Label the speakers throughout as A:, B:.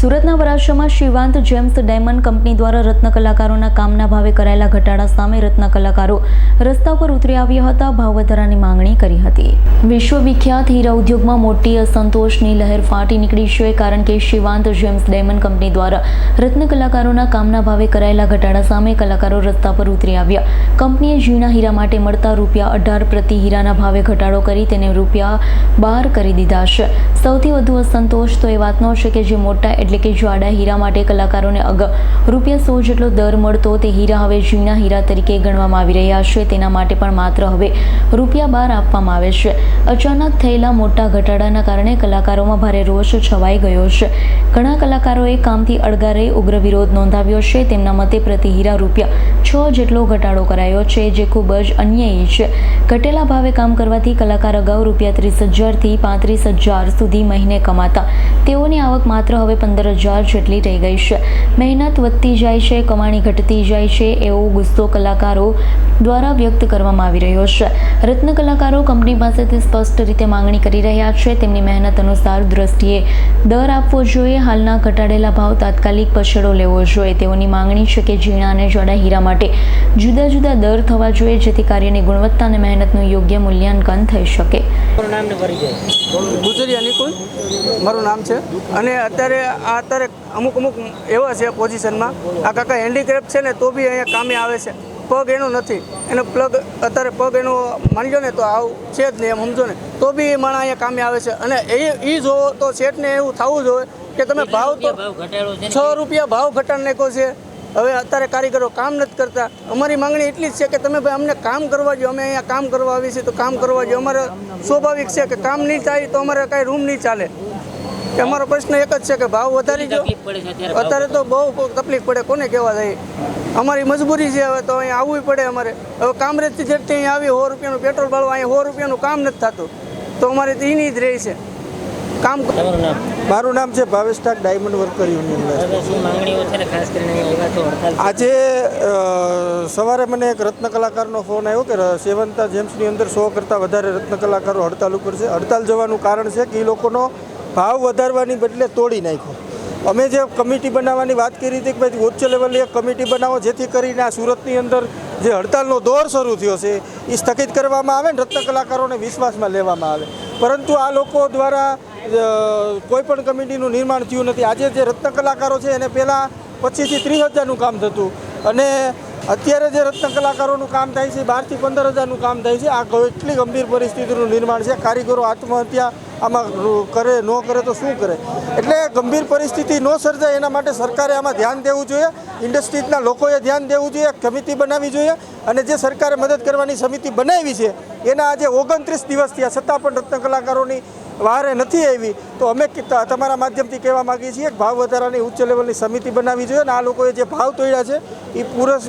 A: સુરતના વરાછામાં Shivant gems diamond company દ્વારા રત્ન કલાકારોના કામના ભાવે કરાયેલા ઘટાડા સામે રત્ન કલાકારો રસ્તા પર ઉતરી આવ્યા હતા. ભાવ વધારાની માંગણી કરી હતી. વિશ્વવિખ્યાત હીરા ઉદ્યોગમાં મોટી અસંતોષની લહેર ફાટી નીકળી છે કારણ કે શિવાંત જેમ્સ ડાયમંડ કંપની દ્વારા રત્ન કલાકારોના કામના ભાવે કરાયેલા ઘટાડા સામે કલાકારો રસ્તા પર ઉતરી આવ્યા. કંપનીએ ઝીણા હીરા માટે મળતા રૂપિયા અઢાર પ્રતિ હીરાના ભાવે ઘટાડો કરી તેને રૂપિયા બાર કરી દીધા છે. સૌથી વધુ અસંતોષ તો એ વાતનો છે કે જે મોટા એટલે કે જાડા હીરા માટે કલાકારોને અગાઉ રૂપિયા સો જેટલો દર મળતો તે હીરા હવે ઝીણા હીરા તરીકે ગણવામાં આવી રહ્યા છે. તેના માટે પણ માત્ર હવે રૂપિયા બાર આપવામાં આવે છે. અચાનક થયેલા મોટા ઘટાડાના કારણે કલાકારોમાં ભારે રોષ છવાઈ ગયો છે. ઘણા કલાકારોએ કામથી અળગા રહી ઉગ્ર વિરોધ નોંધાવ્યો છે. તેમના મતે પ્રતિ હીરા રૂપિયા છ જેટલો ઘટાડો કરાયો છે, જે ખૂબ જ અન્યાયી છે. ઘટેલા ભાવે કામ કરવાથી કલાકાર અગાઉ રૂપિયા ત્રીસ હજારથી પાંત્રીસ હજાર સુધી મહિને કમાતા. તેઓની આવક માત્ર હવે પંદર હજાર જેટલી થઈ ગઈ છે. મહેનત વધતી જાય છે કમાણી ઘટતી જાય છે એવો ગુસ્સો કલાકારો દ્વારા વ્યક્ત કરવામાં આવી રહ્યો છે. રત્ન કલાકારો કંપની પાસેથી સ્પષ્ટ રીતે માંગણી કરી રહ્યા છે. તેમની મહેનત અનુસાર દ્રષ્ટિએ દર આપવો જોઈએ હાલના ઘટાડેલા ભાવ તાત્કાલિક પછડો લેવો જોઈએ. તેઓની માંગણી છે કે ઝીણા અને જાડા હીરા માટે જુદા જુદા દર થવા જોઈએ જેથી કાર્યની ગુણવત્તા અને મહેનતનું યોગ્ય મૂલ્યાંકન થઈ શકે.
B: મારું નામ છે. અને અત્યારે આ અત્યારે અમુક અમુક એવા છે પોઝિશનમાં આ કાકા હેન્ડીક્રાફ્ટ છે ને તો બી અહીંયા કામે આવે છે. પગ એનો નથી. એનો પ્લગ અત્યારે પગ એનો માનજો ને તો આવું છે જ નહીં એમ સમજો ને. તો બી એ માણસ અહીંયા કામે આવે છે. અને એ એ જોવો તો શેઠને એવું થવું જોઈએ કે તમે ભાવ તો
C: છે
B: રૂપિયા ભાવ ઘટાડ નાખ્યો છે. હવે અત્યારે કારીગરો કામ નથી કરતા. અમારી માંગણી એટલી જ છે કે તમે ભાઈ અમને કામ કરવા દો અમે અહીંયા કામ કરવા આવીએ છીએ તો કામ કરવા જોઈએ અમારે સ્વાભાવિક છે કે કામ નહીં થાય તો અમારે કાંઈ રૂમ નહીં ચાલે. કે અમારો પ્રશ્ન એક જ છે કે ભાવ વધારી
C: છે અત્યારે
B: તો બહુ તકલીફ પડે કોને કહેવા જાય અમારી મજબૂરી છે હવે તો અહીંયા આવવું પડે અમારે. હવે કામરેજથી જેટલી અહીંયા આવી સો રૂપિયાનું પેટ્રોલ બાળવા અહીંયા સો રૂપિયાનું કામ નથી થતું. તો અમારે તો એની જ રહી છે. કામ
D: મારું નામ છે ભાવેશ ઠાક ડાયમંડ વર્કર યુનિયન આજે સવારે મને એક રત્ન કલાકારનો ફોન આવ્યો કે સેવંતા જેમ્સની અંદર સો કરતાં વધારે રત્ન કલાકારો હડતાલ ઉપર છે. હડતાલ જવાનું કારણ છે કે એ લોકોનો ભાવ વધારવાની બદલે તોડી નાખ્યો. અમે જે કમિટી બનાવવાની વાત કરી હતી કે ભાઈ ઉચ્ચ લેવલે એક કમિટી બનાવો, જેથી કરીને આ સુરતની અંદર જે હડતાલનો દોર શરૂ થયો છે એ સ્થગિત કરવામાં આવે ને રત્ન કલાકારોને વિશ્વાસમાં લેવામાં આવે. પરંતુ આ લોકો દ્વારા કોઈ પણ કમિટીનું નિર્માણ થયું નથી. આજે જે રત્ન કલાકારો છે, એને પહેલાં પચીસથી ત્રીસ હજારનું કામ થતું. અને અત્યારે જે રત્ન કલાકારોનું કામ થાય છે, બારથી પંદર હજારનું કામ થાય છે, આ કેટલી ગંભીર પરિસ્થિતિનું નિર્માણ છે. કારીગરો આત્મહત્યા આમાં કરે, ન કરે તો શું કરે? એટલે ગંભીર પરિસ્થિતિ ન સર્જાય એના માટે સરકારે આમાં ધ્યાન દેવું જોઈએ. ઇન્ડસ્ટ્રીઝના લોકોએ ધ્યાન દેવું જોઈએ સમિતિ બનાવવી જોઈએ અને જે સરકારે મદદ કરવાની સમિતિ બનાવી છે, એના આજે ઓગણત્રીસ દિવસ થયા. છતાં પણ રત્ન કલાકારોની વારે નથી આવી. તો અમે તમારા માધ્યમથી કહેવા માગીએ છીએ કે ભાવ વધારાની ઉચ્ચ લેવલની સમિતિ બનાવવી જોઈએ અને આ લોકોએ જે ભાવ તોડ્યા છે એ પૂરસ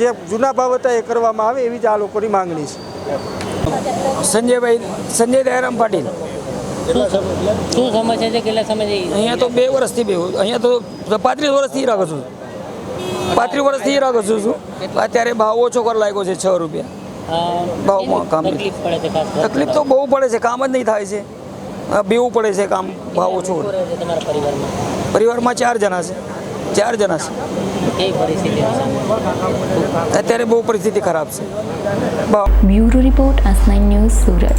D: જે જૂના ભાવ હતા એ કરવામાં આવે એવી જ આ લોકોની માંગણી છે.
E: સંજયભાઈ, સંજય દયારામ પાટીલ.
C: શું સમસ્યા છે? કેટલા સમયથી
E: અહીંયા તો બે વર્ષથી બે અહીંયા તો પાંત્રીસ વર્ષથી રાખો છું. પાંત્રીસ વર્ષથી રાખો છું છું. અત્યારે ભાવ ઓછો કર લાગ્યો છે છ રૂપિયા. ભાવમાં કામ
C: તકલીફ
E: તો બહુ પડે છે કામ જ નહીં થાય છે. બેવું પડે છે કામ ભાવ ઓછો
C: પરિવારમાં?
E: પરિવારમાં ચાર જણા છે. ચાર જણા છે.
C: પરિસ્થિતિ
E: અત્યારે બહુ પરિસ્થિતિ ખરાબ છે. ભાવ
A: bureau report nine news Surat.